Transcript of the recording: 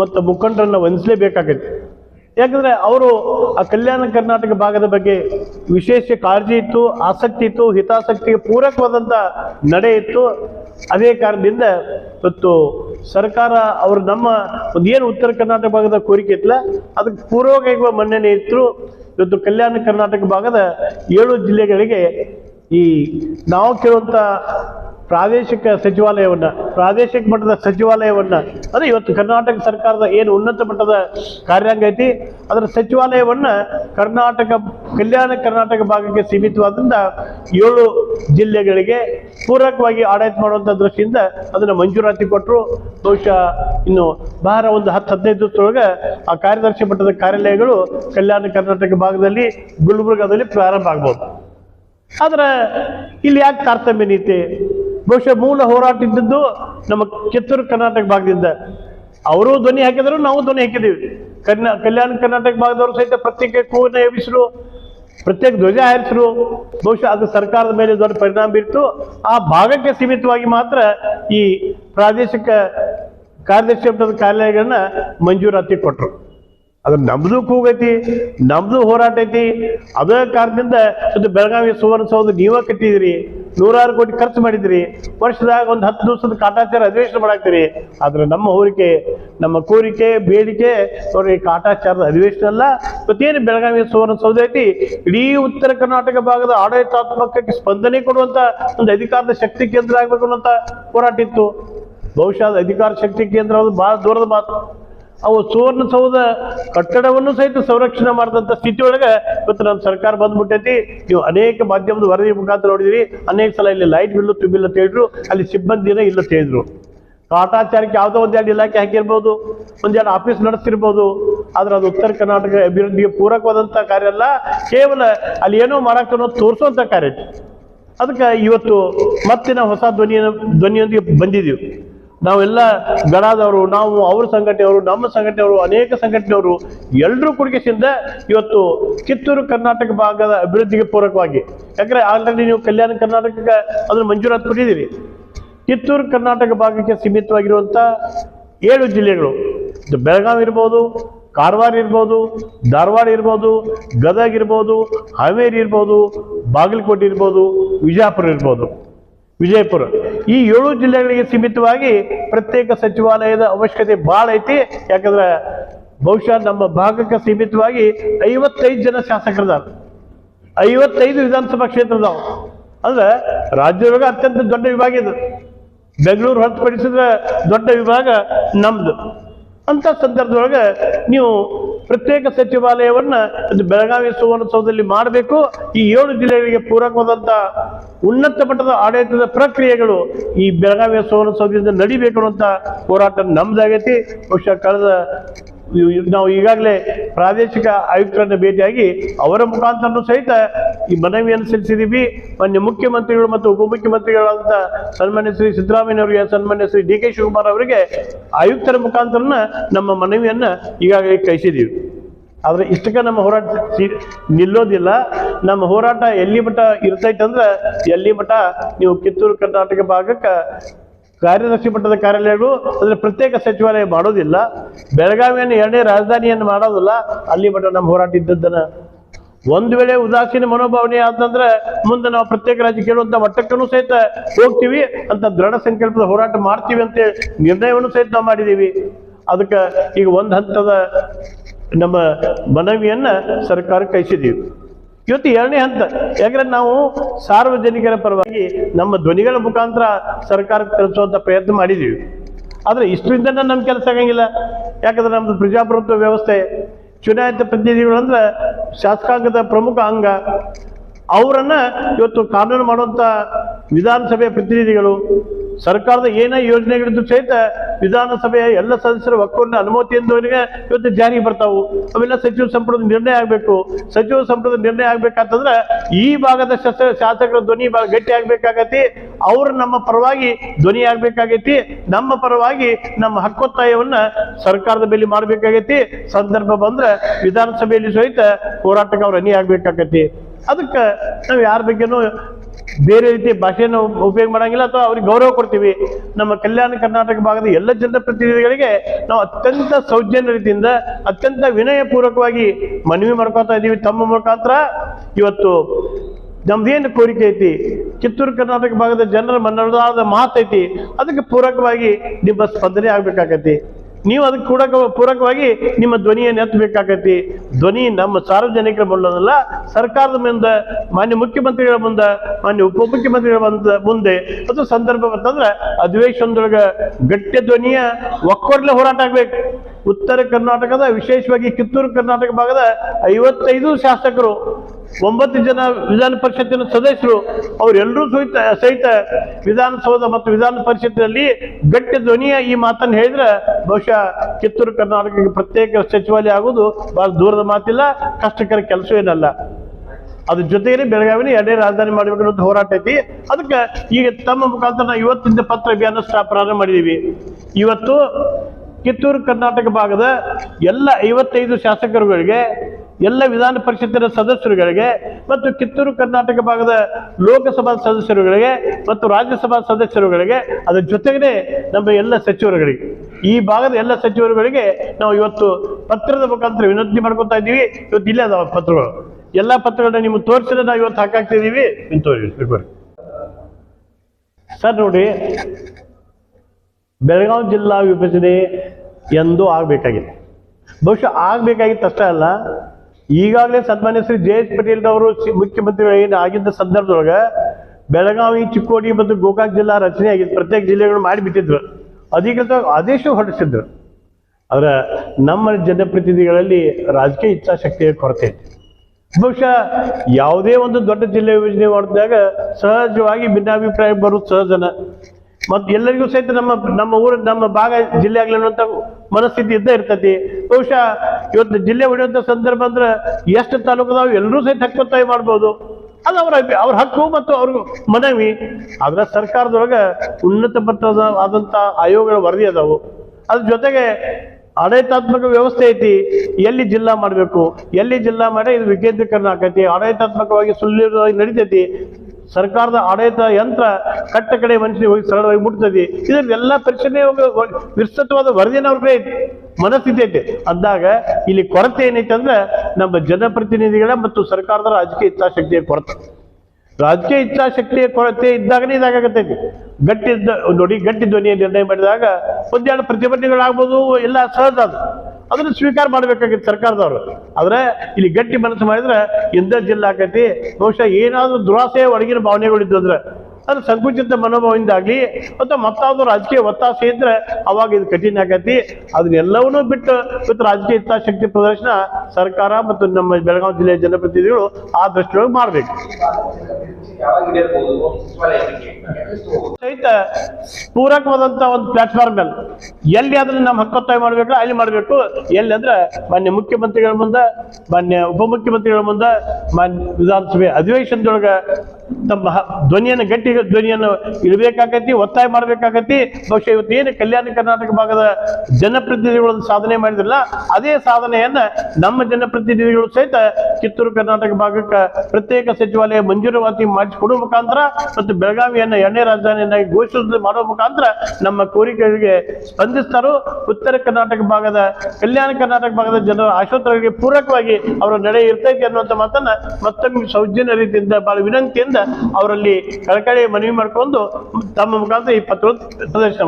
ಮತ್ತು ಮುಖಂಡರನ್ನ ವಂದಿಸಲೇಬೇಕಾಗತ್ತೆ ಯಾಕಂದ್ರೆ ಅವರು ಆ ಕಲ್ಯಾಣ ಕರ್ನಾಟಕ ಭಾಗದ ಬಗ್ಗೆ ವಿಶೇಷ ಕಾಳಜಿ ಇತ್ತು, ಆಸಕ್ತಿ ಇತ್ತು, ಹಿತಾಸಕ್ತಿಗೆ ಪೂರಕವಾದಂಥ ನಡೆ ಇತ್ತು. ಅದೇ ಕಾರಣದಿಂದ ಇವತ್ತು ಸರ್ಕಾರ ಅವರು ನಮ್ಮ ಒಂದು ಏನು ಉತ್ತರ ಕರ್ನಾಟಕ ಭಾಗದ ಕೋರಿಕೆ ಇತ್ತಲ್ಲ, ಅದಕ್ಕೆ ಪೂರ್ವಕವಾಗಿ ಮನ್ನಣೆ ಇತ್ತು. ಇವತ್ತು ಕಲ್ಯಾಣ ಕರ್ನಾಟಕ ಭಾಗದ ಏಳು ಜಿಲ್ಲೆಗಳಿಗೆ ಈ ನಾವು ಕೇಳುವಂಥ ಪ್ರಾದೇಶಿಕ ಸಚಿವಾಲಯವನ್ನ, ಪ್ರಾದೇಶಿಕ ಮಟ್ಟದ ಸಚಿವಾಲಯವನ್ನ ಅಂದರೆ ಇವತ್ತು ಕರ್ನಾಟಕ ಸರ್ಕಾರದ ಏನು ಉನ್ನತ ಮಟ್ಟದ ಕಾರ್ಯಾಂಗ ಐತಿ, ಅದರ ಸಚಿವಾಲಯವನ್ನ ಕರ್ನಾಟಕ, ಕಲ್ಯಾಣ ಕರ್ನಾಟಕ ಭಾಗಕ್ಕೆ ಸೀಮಿತವಾದ್ರಿಂದ ಏಳು ಜಿಲ್ಲೆಗಳಿಗೆ ಪೂರಕವಾಗಿ ಆಡಳಿತ ಮಾಡುವಂಥ ದೃಷ್ಟಿಯಿಂದ ಅದನ್ನು ಮಂಜೂರಾತಿ ಕೊಟ್ಟರು ಬಹುಶಃ ಇನ್ನು ಬಹಳ ಒಂದು ಹತ್ತು ಹದಿನೈದು ದಿವಸದೊಳಗೆ ಆ ಕಾರ್ಯದರ್ಶಿ ಮಟ್ಟದ ಕಾರ್ಯಾಲಯಗಳು ಕಲ್ಯಾಣ ಕರ್ನಾಟಕ ಭಾಗದಲ್ಲಿ ಗುಲ್ಬರ್ಗಾದಲ್ಲಿ ಪ್ರಾರಂಭ ಆಗ್ಬೋದು. ಆದರೆ ಇಲ್ಲಿ ಯಾಕೆ ತಾರತಮ್ಯ ನೀತಿ? ಬಹುಶಃ ಮೂಲ ಹೋರಾಟ ಇದ್ದದ್ದು ನಮ್ಮ ಕಿತ್ತೂರು ಕರ್ನಾಟಕ ಭಾಗದಿಂದ. ಅವರು ಧ್ವನಿ ಹಾಕಿದ್ರು, ನಾವು ಧ್ವನಿ ಹಾಕಿದ್ದೀವಿ ಕನ್ನ ಕಲ್ಯಾಣ ಕರ್ನಾಟಕ ಭಾಗದವರು ಸಹಿತ ಪ್ರತ್ಯೇಕ ಕೂವನ್ನ ಎಬ್ಬಿಸಿದ್ರು ಪ್ರತ್ಯೇಕ ಧ್ವಜ ಹಾರಿಸಿರು. ಬಹುಶಃ ಅದು ಸರ್ಕಾರದ ಮೇಲೆ ದೊಡ್ಡ ಪರಿಣಾಮ ಬೀರ್ತು. ಆ ಭಾಗಕ್ಕೆ ಸೀಮಿತವಾಗಿ ಮಾತ್ರ ಈ ಪ್ರಾದೇಶಿಕ ಕಾರ್ಯದರ್ಶಿ ಕಾರ್ಯಾಲಯಗಳನ್ನ ಮಂಜೂರಾತಿ ಕೊಟ್ಟರು ಅದು ನಮ್ದು ಕೂಗೈತಿ, ನಮ್ದು ಹೋರಾಟ ಐತಿ. ಅದೇ ಕಾರಣದಿಂದ ಅದು ಬೆಳಗಾವಿ ಸುವರ್ಣಸೌಧ ನೀವೇ ಕಟ್ಟಿದಿರಿ ನೂರಾರು ಕೋಟಿ ಖರ್ಚು ಮಾಡಿದ್ರಿ. ವರ್ಷದಾಗ ಒಂದು ಹತ್ತು ದಿವಸದ ಕಾಟಾಚಾರ ಅಧಿವೇಶನ ಮಾಡಾಕ್ತೀರಿ. ಆದ್ರೆ ನಮ್ಮ ಹೋರಿಕೆ ನಮ್ಮ ಕೋರಿಕೆ, ಬೇಡಿಕೆ ಅವ್ರಿಗೆ ಕಾಟಾಚಾರದ ಅಧಿವೇಶನ ಅಲ್ಲ. ಮತ್ತೇನು ಬೆಳಗಾವಿ ಸುವರ್ಣ ಸೌಧ ಐತಿ? ಇಡೀ ಉತ್ತರ ಕರ್ನಾಟಕ ಭಾಗದ ಆಡಳಿತಾತ್ಮಕಕ್ಕೆ ಸ್ಪಂದನೆ ಕೊಡುವಂತ ಒಂದು ಅಧಿಕಾರದ ಶಕ್ತಿ ಕೇಂದ್ರ ಆಗ್ಬೇಕು ಅನ್ನೋಂಥ ಹೋರಾಟ ಇತ್ತು. ಬಹುಶಃ ಅಧಿಕಾರ ಶಕ್ತಿ ಕೇಂದ್ರ ಬಹಳ ದೂರದ ಮಾತು. ಅವು ಸುವರ್ಣಸೌಧ ಕಟ್ಟಡವನ್ನು ಸಹಿತ ಸಂರಕ್ಷಣೆ ಮಾಡಿದಂಥ ಸ್ಥಿತಿ ಒಳಗೆ ಇವತ್ತು ನಮ್ಮ ಸರ್ಕಾರ ಬಂದ್ಬಿಟ್ಟೈತಿ. ನೀವು ಅನೇಕ ಮಾಧ್ಯಮದ ವರದಿ ಮುಖಾಂತರ ನೋಡಿದಿರಿ. ಅನೇಕ ಸಲ ಇಲ್ಲಿ ಲೈಟ್ ಬಿಲ್ಲು ತುಂಬಿಲ್ಲ ಹೇಳಿದ್ರು. ಅಲ್ಲಿ ಸಿಬ್ಬಂದಿನ ಇಲ್ಲ ತೇಳಿದ್ರು ಕಾಟಾಚಾರಕ್ಕೆ ಯಾವುದೋ ಒಂದೆರಡು ಇಲಾಖೆ ಹಾಕಿರ್ಬೋದು ಒಂದೆರಡು ಆಫೀಸ್ ನಡೆಸಿರ್ಬೋದು ಆದ್ರೆ ಅದು ಉತ್ತರ ಕರ್ನಾಟಕ ಅಭಿವೃದ್ಧಿಗೆ ಪೂರಕವಾದಂಥ ಕಾರ್ಯ ಅಲ್ಲ. ಕೇವಲ ಅಲ್ಲಿ ಏನೋ ಮಾಡಕ್ಕೆ ಅನ್ನೋದು ತೋರಿಸುವಂಥ ಕಾರ್ಯ. ಅದಕ್ಕೆ ಇವತ್ತು ಮತ್ತೆ ಹೊಸ ಧ್ವನಿಯ ಧ್ವನಿಯೊಂದಿಗೆ ಬಂದಿದ್ದೀವಿ ನಾವೆಲ್ಲ ಗಡಾದವರು ನಾವು ಅವ್ರ ಸಂಘಟನೆಯವರು, ನಮ್ಮ ಸಂಘಟನೆಯವರು, ಅನೇಕ ಸಂಘಟನೆಯವರು ಎಲ್ಲರೂ ಕುಡಿಕೆಸಿಂದ ಇವತ್ತು ಕಿತ್ತೂರು ಕರ್ನಾಟಕ ಭಾಗದ ಅಭಿವೃದ್ಧಿಗೆ ಪೂರಕವಾಗಿ. ಯಾಕಂದ್ರೆ ಆಲ್ರೆಡಿ ನೀವು ಕಲ್ಯಾಣ ಕರ್ನಾಟಕಕ್ಕೆ ಅದನ್ನು ಮಂಜೂರಾತಿ ಕೊಟ್ಟಿದ್ದೀರಿ. ಕಿತ್ತೂರು ಕರ್ನಾಟಕ ಭಾಗಕ್ಕೆ ಸೀಮಿತವಾಗಿರುವಂಥ ಏಳು ಜಿಲ್ಲೆಗಳು. ಬೆಳಗಾವಿ ಇರ್ಬೋದು, ಕಾರವಾರ ಇರ್ಬೋದು, ಧಾರವಾಡ ಇರ್ಬೋದು, ಗದಗ ಇರ್ಬೋದು, ಹಾವೇರಿ ಇರ್ಬೋದು, ಬಾಗಲಕೋಟೆ ಇರ್ಬೋದು ವಿಜಯಪುರ ಇರ್ಬೋದು. ವಿಜಯಪುರ. ಈ ಏಳು ಜಿಲ್ಲೆಗಳಿಗೆ ಸೀಮಿತವಾಗಿ ಪ್ರತ್ಯೇಕ ಸಚಿವಾಲಯದ ಅವಶ್ಯಕತೆ ಭಾಳ ಐತಿ. ಯಾಕಂದ್ರೆ ಬಹುಶಃ ನಮ್ಮ ಭಾಗಕ್ಕೆ ಸೀಮಿತವಾಗಿ ಐವತ್ತೈದು ಜನ ಶಾಸಕರಿದ್ದಾರೆ ಐವತ್ತೈದು ವಿಧಾನಸಭಾ ಕ್ಷೇತ್ರದವು ಅಂದ್ರೆ ರಾಜ್ಯದೊಳಗೆ ಅತ್ಯಂತ ದೊಡ್ಡ ವಿಭಾಗ ಇದು. ಬೆಂಗಳೂರು ಹೊರತುಪಡಿಸಿದ್ರೆ ದೊಡ್ಡ ವಿಭಾಗ ನಮ್ದು. ಅಂತ ಸಂದರ್ಭದೊಳಗೆ ನೀವು ಪ್ರತ್ಯೇಕ ಸಚಿವಾಲಯವನ್ನ ಬೆಳಗಾವಿ ಸುವರ್ಣಸೌಧದಲ್ಲಿ ಮಾಡಬೇಕು. ಈ ಏಳು ಜಿಲ್ಲೆಗಳಿಗೆ ಪೂರಕವಾದಂಥ ಉನ್ನತ ಮಟ್ಟದ ಆಡಳಿತದ ಪ್ರಕ್ರಿಯೆಗಳು ಈ ಬೆಳಗಾವಿಯ ಸುವರ್ಣಸೌಧದಿಂದ ನಡಿಬೇಕು ಅನ್ನುವಂಥ ಹೋರಾಟ ನಮ್ದಾಗೈತಿ. ಬಹುಶಃ ಕಳೆದ ನಾವು ಈಗಾಗಲೇ ಪ್ರಾದೇಶಿಕ ಆಯುಕ್ತರನ್ನು ಭೇಟಿಯಾಗಿ ಅವರ ಮುಖಾಂತರನೂ ಸಹಿತ ಈ ಮನವಿಯನ್ನು ಸಲ್ಲಿಸಿದ್ದೀವಿ. ಮಾನ್ಯ ಮುಖ್ಯಮಂತ್ರಿಗಳು ಮತ್ತು ಉಪಮುಖ್ಯಮಂತ್ರಿಗಳಾದಂತಹ ಸನ್ಮಾನ್ಯ ಶ್ರೀ ಸಿದ್ದರಾಮಯ್ಯ ಅವರಿಗೆ ಸನ್ಮಾನ್ಯ ಶ್ರೀ ಡಿ ಕೆ ಶಿವಕುಮಾರ್ ಅವರಿಗೆ ಆಯುಕ್ತರ ಮುಖಾಂತರನ ನಮ್ಮ ಮನವಿಯನ್ನ ಈಗಾಗಲೇ ಕಳಿಸಿದ್ದೀವಿ. ಆದ್ರೆ ಇಷ್ಟಕ್ಕೆ ನಮ್ಮ ಹೋರಾಟ ನಿಲ್ಲೋದಿಲ್ಲ. ನಮ್ಮ ಹೋರಾಟ ಎಲ್ಲಿ ಮಠ ಇರ್ತೈತಂದ್ರೆ ಎಲ್ಲಿ ಮಠ ನೀವು ಕಿತ್ತೂರು ಕರ್ನಾಟಕ ಭಾಗಕ್ಕೆ ಕಾರ್ಯದರ್ಶಿ ಮಟ್ಟದ ಕಾರ್ಯಾಲಯಗಳು ಅಂದರೆ ಪ್ರತ್ಯೇಕ ಸಚಿವಾಲಯ ಮಾಡೋದಿಲ್ಲ. ಬೆಳಗಾವಿಯನ್ನು ಎರಡನೇ ರಾಜಧಾನಿಯನ್ನು ಮಾಡೋದಿಲ್ಲ. ಅಲ್ಲಿ ಮಟ್ಟ ನಮ್ಮ ಹೋರಾಟ ಇದ್ದದ್ದನ್ನ ಒಂದು ವೇಳೆ ಉದಾಸೀನ ಮನೋಭಾವನೆ ಆದಂದ್ರೆ ಮುಂದೆ ನಾವು ಪ್ರತ್ಯೇಕ ರಾಜ್ಯ ಕೇಳುವಂತ ಮಟ್ಟಕ್ಕೂ ಸಹಿತ ಹೋಗ್ತೀವಿ, ಅಂತ ದೃಢ ಸಂಕಲ್ಪದ ಹೋರಾಟ ಮಾಡ್ತೀವಿ ಅಂತ ನಿರ್ಣಯವನ್ನು ಸಹಿತ ನಾವು ಮಾಡಿದೀವಿ ಅದಕ್ಕೆ ಈಗ ಒಂದು ಹಂತದ ನಮ್ಮ ಮನವಿಯನ್ನ ಸರ್ಕಾರ ಕಳಿಸಿದ್ದೀವಿ. ಇವತ್ತು ಎರಡನೇ ಹಂತ, ಯಾಕಂದ್ರೆ ನಾವು ಸಾರ್ವಜನಿಕರ ಪರವಾಗಿ ನಮ್ಮ ಧ್ವನಿಗಳ ಮುಖಾಂತರ ಸರ್ಕಾರಕ್ಕೆ ತಲುಪಿಸುವಂತ ಪ್ರಯತ್ನ ಮಾಡಿದ್ದೀವಿ. ಆದರೆ ಇಷ್ಟರಿಂದ ನಮ್ಮ ಕೆಲಸ ಆಗಂಗಿಲ್ಲ. ಯಾಕಂದ್ರೆ ನಮ್ದು ಪ್ರಜಾಪ್ರಭುತ್ವ ವ್ಯವಸ್ಥೆ, ಚುನಾಯಿತ ಪ್ರತಿನಿಧಿಗಳು ಅಂದ್ರೆ ಶಾಸಕಾಂಗದ ಪ್ರಮುಖ ಅಂಗ. ಅವರನ್ನು ಇವತ್ತು ಕಾನೂನು ಮಾಡುವಂತ ವಿಧಾನಸಭೆ ಪ್ರತಿನಿಧಿಗಳು ಸರ್ಕಾರದ ಏನೇ ಯೋಜನೆಗಳಿದ್ದು ಸಹಿತ ವಿಧಾನಸಭೆಯ ಎಲ್ಲ ಸದಸ್ಯರ ಒಕ್ಕೂರಿನ ಅನುಮತಿಯಿಂದವರಿಗೆ ಇವತ್ತು ಜಾರಿಗೆ ಬರ್ತಾವು. ಅವೆಲ್ಲ ಸಚಿವ ಸಂಪುಟದ ನಿರ್ಣಯ ಆಗಬೇಕು. ಸಚಿವ ಸಂಪುಟದ ನಿರ್ಣಯ ಆಗ್ಬೇಕಂತಂದ್ರೆ ಈ ಭಾಗದ ಶಸ್ತ್ರ ಶಾಸಕರ ಧ್ವನಿ ಭಾಗ ಗಟ್ಟಿ ಆಗ್ಬೇಕಾಗತಿ. ಅವ್ರು ನಮ್ಮ ಪರವಾಗಿ ಧ್ವನಿ ಆಗ್ಬೇಕಾಗೈತಿ. ನಮ್ಮ ಪರವಾಗಿ ನಮ್ಮ ಹಕ್ಕೊತ್ತಾಯವನ್ನ ಸರ್ಕಾರದ ಮೇಲೆ ಮಾಡ್ಬೇಕಾಗೈತಿ. ಸಂದರ್ಭ ಬಂದ್ರೆ ವಿಧಾನಸಭೆಯಲ್ಲಿ ಸಹಿತ ಹೋರಾಟಕ್ಕೆ ಅವ್ರ ಅನಿ ಆಗ್ಬೇಕಾಗತಿ. ಅದಕ್ಕೆ ನಾವು ಯಾರ ಬಗ್ಗೆನೂ ಬೇರೆ ರೀತಿ ಭಾಷೆಯನ್ನು ಉಪಯೋಗ ಮಾಡಂಗಿಲ್ಲ ಅಥವಾ ಅವ್ರಿಗೆ ಗೌರವ ಕೊಡ್ತೀವಿ. ನಮ್ಮ ಕಲ್ಯಾಣ ಕರ್ನಾಟಕ ಭಾಗದ ಎಲ್ಲ ಜನಪ್ರತಿನಿಧಿಗಳಿಗೆ ನಾವು ಅತ್ಯಂತ ಸೌಜನ್ಯ ರೀತಿಯಿಂದ, ಅತ್ಯಂತ ವಿನಯಪೂರ್ವಕವಾಗಿ ಮನವಿ ಮಾಡ್ಕೊತಾ ಇದ್ದೀವಿ. ತಮ್ಮ ಮುಖಾಂತರ ಇವತ್ತು ನಮ್ದೇನು ಕೋರಿಕೆ ಐತಿ? ಕಿತ್ತೂರು ಕರ್ನಾಟಕ ಭಾಗದ ಜನರ ಮನದಾದ ಮಾತೈತಿ. ಅದಕ್ಕೆ ಪೂರಕವಾಗಿ ನಿಮ್ಮ ಸ್ಪಂದನೆ ಆಗ್ಬೇಕಾಗತಿ. ನೀವು ಅದಕ್ಕೆ ಕೂಡ ಪೂರಕವಾಗಿ ನಿಮ್ಮ ಧ್ವನಿಯನ್ನು ಎತ್ತಬೇಕಾಗತಿ. ಧ್ವನಿ ನಮ್ಮ ಸಾರ್ವಜನಿಕರ ಮುಂದಲ್ಲ ಸರ್ಕಾರದ ಮುಂದೆ, ಮಾನ್ಯ ಮುಖ್ಯಮಂತ್ರಿಗಳ ಮುಂದೆ, ಮಾನ್ಯ ಉಪಮುಖ್ಯಮಂತ್ರಿಗಳ ಮುಂದೆ ಮುಂದೆ ಅದು ಸಂದರ್ಭ ಬಂತಂದ್ರೆ ಅಧಿವೇಶನದೊಳಗೆ ಗಟ್ಟಿ ಧ್ವನಿಯ ಒಕ್ಕೊಡ್ಲೆ ಹೋರಾಟ ಆಗ್ಬೇಕು. ಉತ್ತರ ಕರ್ನಾಟಕದ, ವಿಶೇಷವಾಗಿ ಕಿತ್ತೂರು ಕರ್ನಾಟಕ ಭಾಗದ ಐವತ್ತೈದು ಶಾಸಕರು, ಒಂಬತ್ತು ಜನ ವಿಧಾನ ಪರಿಷತ್ತಿನ ಸದಸ್ಯರು, ಅವರೆಲ್ಲರೂ ಸಹಿತ ಸಹಿತ ವಿಧಾನಸೌಧ ಮತ್ತು ವಿಧಾನ ಪರಿಷತ್ತಿನಲ್ಲಿ ಗಟ್ಟಿ ಧ್ವನಿಯ ಈ ಮಾತನ್ನು ಹೇಳಿದ್ರೆ ಬಹುಶಃ ಕಿತ್ತೂರು ಕರ್ನಾಟಕಕ್ಕೆ ಪ್ರತ್ಯೇಕ ಸಚಿವಾಲಯ ಆಗುವುದು ಬಹಳ ದೂರದ ಮಾತಿಲ್ಲ, ಕಷ್ಟಕರ ಕೆಲಸವೇನಲ್ಲ ಅದ್ರ ಜೊತೆಗೆ ಬೆಳಗಾವಿನ ಎರಡೇ ರಾಜಧಾನಿ ಮಾಡಬೇಕು ಅನ್ನೋದು ಹೋರಾಟ ಐತಿ. ಅದಕ್ಕೆ ಈಗ ತಮ್ಮ ಮುಖಾಂತರ ಇವತ್ತಿಂದ ಪತ್ರ ಅಭಿಯಾನ ಪ್ರಾರಂಭ ಮಾಡಿದೀವಿ ಇವತ್ತು ಕಿತ್ತೂರು ಕರ್ನಾಟಕ ಭಾಗದ ಎಲ್ಲ ಐವತ್ತೈದು ಶಾಸಕರುಗಳಿಗೆ, ಎಲ್ಲ ವಿಧಾನ ಪರಿಷತ್ತಿನ ಸದಸ್ಯರುಗಳಿಗೆ ಮತ್ತು ಕಿತ್ತೂರು ಕರ್ನಾಟಕ ಭಾಗದ ಲೋಕಸಭಾ ಸದಸ್ಯರುಗಳಿಗೆ ಮತ್ತು ರಾಜ್ಯಸಭಾ ಸದಸ್ಯರುಗಳಿಗೆ, ಅದರ ಜೊತೆಗೇ ನಮ್ಮ ಎಲ್ಲ ಸಚಿವರುಗಳಿಗೆ. ಈ ಭಾಗದ ಎಲ್ಲ ಸಚಿವರುಗಳಿಗೆ ನಾವು ಇವತ್ತು ಪತ್ರದ ಮುಖಾಂತರ ವಿನಂತಿ ಮಾಡ್ಕೊತಾ ಇದ್ದೀವಿ. ಇವತ್ತು ಇಲ್ಲೇ ಅದಾವ ಪತ್ರಗಳು. ಎಲ್ಲ ಪತ್ರಗಳನ್ನ ನಿಮ್ಗೆ ತೋರಿಸಿದ್ರೆ ನಾವು ಇವತ್ತು ಹಾಕಾಕ್ತಿದ್ದೀವಿ ಇಟ್ಕೊರಿ ಸರ್ ನೋಡಿ, ಬೆಳಗಾವಿ ಜಿಲ್ಲಾ ವಿಭಜನೆ ಎಂದೂ ಆಗಬೇಕಾಗಿದೆ. ಬಹುಶಃ ಆಗಬೇಕಾಗಿತ್ತು ಅಷ್ಟೇ ಅಲ್ಲ, ಈಗಾಗಲೇ ಸನ್ಮಾನ್ಯ ಶ್ರೀ ಜೆ ಎಚ್ ಪಟೇಲ್ ಅವರು ಮುಖ್ಯಮಂತ್ರಿಗಳು ಏನು ಆಗಿದ್ದ ಸಂದರ್ಭದೊಳಗೆ ಬೆಳಗಾವಿ, ಚಿಕ್ಕೋಡಿ ಮತ್ತು ಗೋಕಾಕ್ ಜಿಲ್ಲಾ ರಚನೆ ಆಗಿತ್ತು ಪ್ರತ್ಯೇಕ ಜಿಲ್ಲೆಗಳು ಮಾಡಿಬಿಟ್ಟಿದ್ರು. ಅಧಿಕೃತ ಆದೇಶ ಹೊರಡಿಸಿದ್ರು. ಆದ್ರೆ ನಮ್ಮ ಜನಪ್ರತಿನಿಧಿಗಳಲ್ಲಿ ರಾಜಕೀಯ ಇಚ್ಛಾಶಕ್ತಿಯ ಕೊರತೆ ಐತಿ ಬಹುಶಃ ಯಾವುದೇ ಒಂದು ದೊಡ್ಡ ಜಿಲ್ಲೆ ಯೋಜನೆ ಮಾಡಿದಾಗ ಸಹಜವಾಗಿ ಭಿನ್ನಾಭಿಪ್ರಾಯ ಬರೋದು ಸಹಜನ. ಮತ್ತು ಎಲ್ಲರಿಗೂ ಸಹಿತ ನಮ್ಮ ನಮ್ಮ ಊರ, ನಮ್ಮ ಭಾಗ ಜಿಲ್ಲೆ ಆಗ್ಲಿ ಅನ್ನುವಂಥ ಮನಸ್ಥಿತಿ ಇದ್ದೇ ಇರ್ತೈತಿ. ಬಹುಶಃ ಇವತ್ತು ಜಿಲ್ಲೆ ಹೊಡೆಯುವಂಥ ಸಂದರ್ಭ ಅಂದ್ರೆ ಎಷ್ಟು ತಾಲೂಕದವು ಎಲ್ಲರೂ ಸಹಿತ ಹಕ್ಕೊತ್ತಾಯ ಮಾಡ್ಬೋದು. ಅದು ಅವರ ಅವ್ರ ಹಕ್ಕು ಮತ್ತು ಅವ್ರಿಗೂ ಮನವಿ. ಆದ್ರೆ ಸರ್ಕಾರದೊಳಗೆ ಉನ್ನತ ಮಟ್ಟದ ಆದಂಥ ಆಯೋಗಗಳ ವರದಿ ಅದಾವು. ಅದ್ರ ಜೊತೆಗೆ ಆಡಳಿತಾತ್ಮಕ ವ್ಯವಸ್ಥೆ ಐತಿ. ಎಲ್ಲಿ ಜಿಲ್ಲಾ ಮಾಡಬೇಕು? ಎಲ್ಲಿ ಜಿಲ್ಲಾ ಮಾಡಿ ಇದು ವಿಕೇಂದ್ರೀಕರಣ ಆಕೈತಿ. ಆಡಳಿತಾತ್ಮಕವಾಗಿ ಸುಳ್ಳಿರವಾಗಿ ನಡಿತೈತಿ. ಸರ್ಕಾರದ ಆಡಳಿತ ಯಂತ್ರ ಕಟ್ಟ ಕಡೆ ಮನುಷ್ಯನಿಗೆ ಹೋಗಿ ಸರಳವಾಗಿ ಮುಟ್ತೈತಿ ಇದರಲ್ಲಿ ಎಲ್ಲ ಪರಿಶೀಲನೆ ವಿಸ್ತೃತವಾದ ವರದಿನ ಅವ್ರ ಮನಸ್ಥಿತಿ ಐತಿ. ಅಂದಾಗ ಇಲ್ಲಿ ಕೊರತೆ ಏನೈತೆ ಅಂದ್ರೆ ನಮ್ಮ ಜನಪ್ರತಿನಿಧಿಗಳ ಮತ್ತು ಸರ್ಕಾರದ ರಾಜಕೀಯ ಇಚ್ಛಾಶಕ್ತಿಯ ಕೊರತೆ. ರಾಜಕೀಯ ಇಚ್ಛಾಶಕ್ತಿಯ ಕೊರತೆ ಇದ್ದಾಗನೇ ಇದಾಗತೈತಿ ಗಟ್ಟಿ ನೋಡಿ, ಗಟ್ಟಿ ಧ್ವನಿಯ ನಿರ್ಣಯ ಮಾಡಿದಾಗ ಒಂದೆರಡು ಪ್ರತಿಭಟನೆಗಳಾಗ್ಬೋದು, ಎಲ್ಲ ಸಹಜ ಅದು. ಅದನ್ನು ಸ್ವೀಕಾರ ಮಾಡ್ಬೇಕಾಗಿತ್ತು ಸರ್ಕಾರದವರು. ಆದ್ರೆ ಇಲ್ಲಿ ಗಟ್ಟಿ ಮನಸ್ಸು ಮಾಡಿದ್ರೆ ಇಂದ ಜಿಲ್ಲೆ ಆಕೈತಿ, ಬಹುಶಃ ಏನಾದರೂ ದುರಾಸೆಯ ಒಳಗಿನ ಭಾವನೆಗಳು ಅಂದ್ರೆ ಅದು ಸಂಕುಚಿತ ಮನೋಭಾವದಿಂದಾಗಲಿ ಅಥವಾ ಮತ್ತಾದ್ರು ರಾಜಕೀಯ ಒತ್ತಾಸೆ ಇದ್ರೆ ಅವಾಗ ಇದು ಕಠಿಣ ಆಗತಿ. ಅದನ್ನೆಲ್ಲವನ್ನೂ ಬಿಟ್ಟು ಇವತ್ತು ರಾಜಕೀಯ ಹಿತಾಸಕ್ತಿ ಪ್ರದರ್ಶನ ಸರ್ಕಾರ ಮತ್ತು ನಮ್ಮ ಬೆಳಗಾವಿ ಜಿಲ್ಲೆಯ ಜನಪ್ರತಿನಿಧಿಗಳು ಆ ದೃಷ್ಟಿಯೊಳಗೆ ಮಾಡಬೇಕು. ಸಹಿತ ಪೂರಕವಾದಂತ ಒಂದು ಪ್ಲಾಟ್ಫಾರ್ಮ್ ಮೇಲೆ ಎಲ್ಲಿ ಅದನ್ನ ನಮ್ಮ ಹಕ್ಕೊತ್ತಾಯ ಮಾಡಬೇಕು, ಅಲ್ಲಿ ಮಾಡಬೇಕು. ಎಲ್ಲಿ ಅಂದ್ರೆ ಮಾನ್ಯ ಮುಖ್ಯಮಂತ್ರಿಗಳ ಮುಂದೆ, ಮಾನ್ಯ ಉಪಮುಖ್ಯಮಂತ್ರಿಗಳ ಮುಂದೆ, ಮಾನ್ಯ ವಿಧಾನಸಭೆ ಅಧಿವೇಶನದೊಳಗ ತಮ್ಮ ಧ್ವನಿಯನ್ನು ಗಟ್ಟಿ ಧ್ವನಿಯನ್ನು ಇಡಬೇಕಾಗತ್ತಿ ಒತ್ತಾಯ ಮಾಡಬೇಕಾಗತ್ತಿ ಬಹುಶಃ ಇವತ್ತು ಏನು ಕಲ್ಯಾಣ ಕರ್ನಾಟಕ ಭಾಗದ ಜನಪ್ರತಿನಿಧಿಗಳು ಸಾಧನೆ ಮಾಡಿದ್ರಲ್ಲ, ಅದೇ ಸಾಧನೆಯನ್ನ ನಮ್ಮ ಜನಪ್ರತಿನಿಧಿಗಳು ಸಹಿತ ಕಿತ್ತೂರು ಕರ್ನಾಟಕ ಭಾಗಕ್ಕೆ ಪ್ರತ್ಯೇಕ ಸಚಿವಾಲಯ ಮಂಜೂರಾತಿ ಮಾಡಿಸಿಕೊಡುವ ಮುಖಾಂತರ ಮತ್ತು ಬೆಳಗಾವಿಯನ್ನ ಎಣ್ಣೆ ರಾಜಧಾನಿಯನ್ನಾಗಿ ಘೋಷಿಸುವುದು ಮಾಡುವ ಮುಖಾಂತರ ನಮ್ಮ ಕೋರಿಕೆಗಳಿಗೆ ಸ್ಪಂದಿಸ್ತಾರೋ, ಉತ್ತರ ಕರ್ನಾಟಕ ಭಾಗದ, ಕಲ್ಯಾಣ ಕರ್ನಾಟಕ ಭಾಗದ ಜನರ ಆಶೋತ್ತರಗಳಿಗೆ ಪೂರಕವಾಗಿ ಅವರ ನಡೆ ಇರ್ತೈತಿ ಅನ್ನುವಂಥ ಮಾತನ್ನ ಮತ್ತೊಮ್ಮೆ ಸೌಜನ್ಯ ರೀತಿಯಿಂದ ಬಹಳ ವಿನಂತಿಯಿಂದ ಅವರಲ್ಲಿ ಕಳಕಳಿ ಮನವಿ ಮಾಡಿಕೊಂಡು ತಮ್ಮ ಮುಖಾಂತರ ಈ ಪತ್ರ ಪ್ರದರ್ಶನ